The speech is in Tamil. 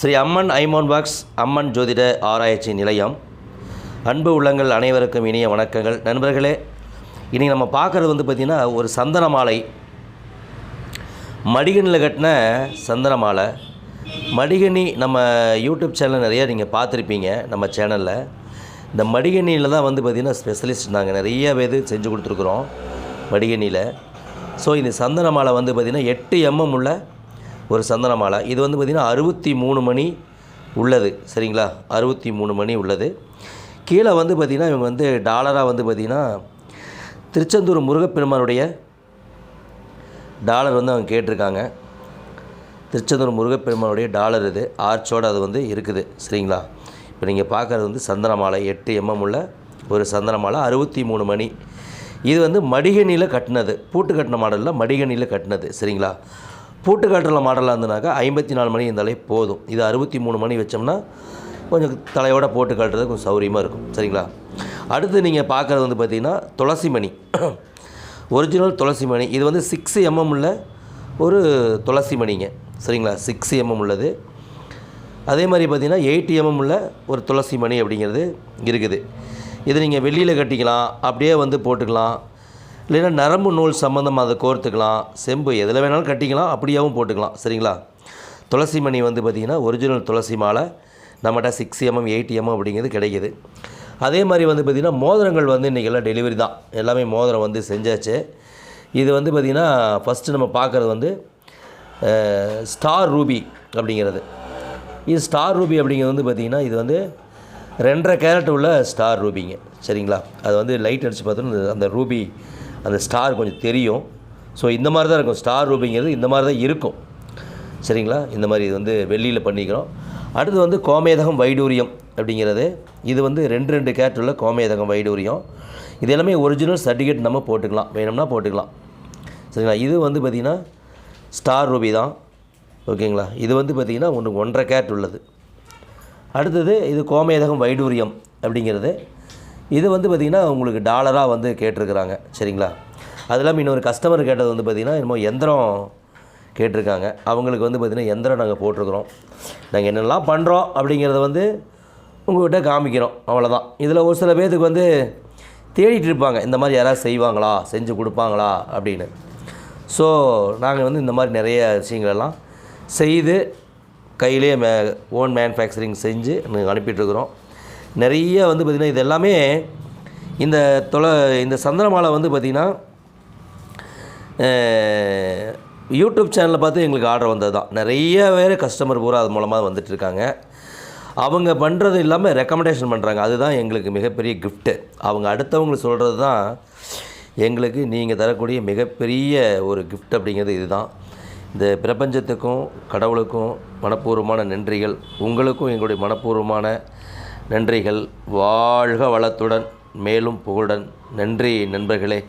ஸ்ரீ அம்மன் ஐமோன் பாக்ஸ் அம்மன் ஜோதிட ஆராய்ச்சி நிலையம். அன்பு உள்ளங்கள் அனைவருக்கும் இனிய வணக்கங்கள். நண்பர்களே இன்றைக்கி நம்ம பார்க்குறது வந்து பார்த்திங்கன்னா ஒரு சந்தன மாலை. மடிகனில் கட்டின சந்தன மாலை. மடிகனி நம்ம யூடியூப் சேனல் நிறையா நீங்கள் பார்த்துருப்பீங்க நம்ம சேனலில். இந்த மடிகனியில் தான் வந்து பார்த்திங்கன்னா ஸ்பெஷலிஸ்ட் நாங்கள் நிறைய பேர் செஞ்சு கொடுத்துருக்குறோம் மடிகனியில் ஸோ இந்த சந்தன மாலை வந்து பார்த்திங்கன்னா எட்டு எம்எம் உள்ள ஒரு சந்தன மாலை இது வந்து பார்த்திங்கன்னா அறுபத்தி மூணு மணி உள்ளது. சரிங்களா? அறுபத்தி மூணு மணி உள்ளது. கீழே வந்து பார்த்திங்கன்னா இவங்க வந்து டாலராக வந்து பார்த்திங்கன்னா திருச்செந்தூர் முருகப்பெருமானுடைய டாலர் வந்து அவங்க கேட்டிருக்காங்க. திருச்செந்தூர் முருகப்பெருமானுடைய டாலர் இது. ஆர்ச்சோடு அது வந்து இருக்குது. சரிங்களா? இப்போ நீங்கள் பார்க்குறது வந்து சந்தன மாலை எட்டு எம்எம் உள்ள ஒரு சந்தன மாலை அறுபத்தி மூணு மணி. இது வந்து மடிகணியில் கட்டினது. பூட்டு கட்டின மாடலில் மடிகணியில் கட்டினது. சரிங்களா? பூட்டு கட்டின மாடலாக இருந்தனாக்கா ஐம்பத்தி நாலு மணி இருந்தாலே போதும். இது அறுபத்தி மூணு மணி வச்சோம்னா கொஞ்சம் தலையோட போட்டு காட்டுறது கொஞ்சம் சௌரியமாக இருக்கும். சரிங்களா? அடுத்து நீங்கள் பார்க்குறது வந்து பார்த்திங்கன்னா துளசி மணி ஒரிஜினல் துளசி மணி இது வந்து சிக்ஸ் எம்எம் உள்ள ஒரு துளசி மணிங்க சரிங்களா சிக்ஸ் எம்எம் உள்ளது. அதே மாதிரி பார்த்திங்கன்னா எயிட் எம்எம் உள்ள ஒரு துளசி மணி அப்படிங்கிறது இருக்குது. இது நீங்கள் வெளியில் கட்டிக்கலாம். அப்படியே வந்து போட்டுக்கலாம். இல்லைன்னா நரம்பு நூல் சம்மந்தமாக அதை கோர்த்துக்கலாம். செம்பு எதில் வேணாலும் கட்டிக்கலாம் அப்படியாகவும் போட்டுக்கலாம். சரிங்களா? துளசி மணி வந்து பார்த்திங்கன்னா ஒரிஜினல் துளசி மாலை. நம்மகிட்ட சிக்ஸ் எம்எம் எயிட் எம்எம் அப்படிங்கிறது கிடைக்கிது. அதே மாதிரி வந்து பார்த்திங்கன்னா மோதிரங்கள் வந்து இன்றைக்கெல்லாம் டெலிவரி தான். எல்லாமே மோதிரம் வந்து செஞ்சாச்சு. இது வந்து பார்த்திங்கன்னா ஃபஸ்ட்டு நம்ம பார்க்குறது வந்து ஸ்டார் ரூபி அப்படிங்கிறது. இது ஸ்டார் ரூபி அப்படிங்கிறது வந்து பார்த்திங்கன்னா இது வந்து ரெண்டரை கேரட் உள்ள ஸ்டார் ரூபிங்க சரிங்களா? அது வந்து லைட் அடித்து பார்த்தோன்னா அந்த ரூபி அந்த ஸ்டார் கொஞ்சம் தெரியும். ஸோ இந்த மாதிரி தான் இருக்கும். ஸ்டார் ரூபிங்கிறது இந்த மாதிரி தான் இருக்கும். சரிங்களா? இந்த மாதிரி இது வந்து வெள்ளியில் பண்ணிக்கிறோம். அடுத்து வந்து கோமேதகம் வைடூரியம் அப்படிங்கிறது. இது வந்து ரெண்டு ரெண்டு கேரட் உள்ள கோமேதகம் வைடூரியம். இது எல்லாமே ஒரிஜினல் சர்டிஃபிகேட் நம்ம போட்டுக்கலாம். வேணும்னா போட்டுக்கலாம். சரிங்களா? இது வந்து பார்த்திங்கன்னா ஸ்டார் ரூபி தான். ஓகேங்களா? இது வந்து பார்த்திங்கன்னா ஒன்று ஒன்றரை கேரட் உள்ளது. அடுத்தது இது கோமேதகம் வைடூரியம் அப்படிங்கிறது. இது வந்து பார்த்திங்கன்னா உங்களுக்கு டாலராக வந்து கேட்டிருக்கிறாங்க. சரிங்களா? அது இல்லாமல் இன்னொரு கஸ்டமர் கேட்டது வந்து பார்த்திங்கன்னா என்னமோ எந்திரம் கேட்டிருக்காங்க. அவங்களுக்கு வந்து பார்த்திங்கன்னா எந்திரம் நாங்கள் போட்டிருக்கிறோம். நாங்கள் என்னெல்லாம் பண்ணுறோம் அப்படிங்கிறத வந்து உங்கள்கிட்ட காமிக்கிறோம். அவ்வளோதான் இதில் ஒரு சில பேர்த்துக்கு வந்து தேடிட்டு இருப்பாங்க. இந்த மாதிரி யாராவது செய்வாங்களா? செஞ்சு கொடுப்பாங்களா? அப்படின்னு. ஸோ நாங்கள் வந்து இந்த மாதிரி நிறைய விஷயங்களெல்லாம் செய்து கையிலே மே ஓன் மேனுஃபேக்சரிங் செஞ்சு நாங்கள் அனுப்பிட்டுருக்குறோம் நிறைய வந்து பார்த்திங்கன்னா இது எல்லாமே இந்த தொலை இந்த சந்திரமாலை வந்து பார்த்திங்கன்னா யூடியூப் சேனலில் பார்த்து எங்களுக்கு ஆர்டர் வந்தது தான். நிறைய பேர் கஸ்டமர் பூரா அது மூலமாக வந்துட்டுருக்காங்க அவங்க பண்ணுறது இல்லாமல் ரெக்கமெண்டேஷன் பண்ணுறாங்க அதுதான் எங்களுக்கு மிகப்பெரிய கிஃப்ட்டு அவங்க அடுத்தவங்களுக்கு சொல்கிறது தான் எங்களுக்கு நீங்கள் தரக்கூடிய மிகப்பெரிய ஒரு கிஃப்ட் அப்படிங்கிறது இதுதான். இந்த பிரபஞ்சத்துக்கும் கடவுளுக்கும் மனப்பூர்வமான நன்றிகள். உங்களுக்கும் எங்களுடைய மனப்பூர்வமான நன்றிகள். வாழ்க வளத்துடன். மேலும் புகழுடன். நன்றி நண்பர்களே.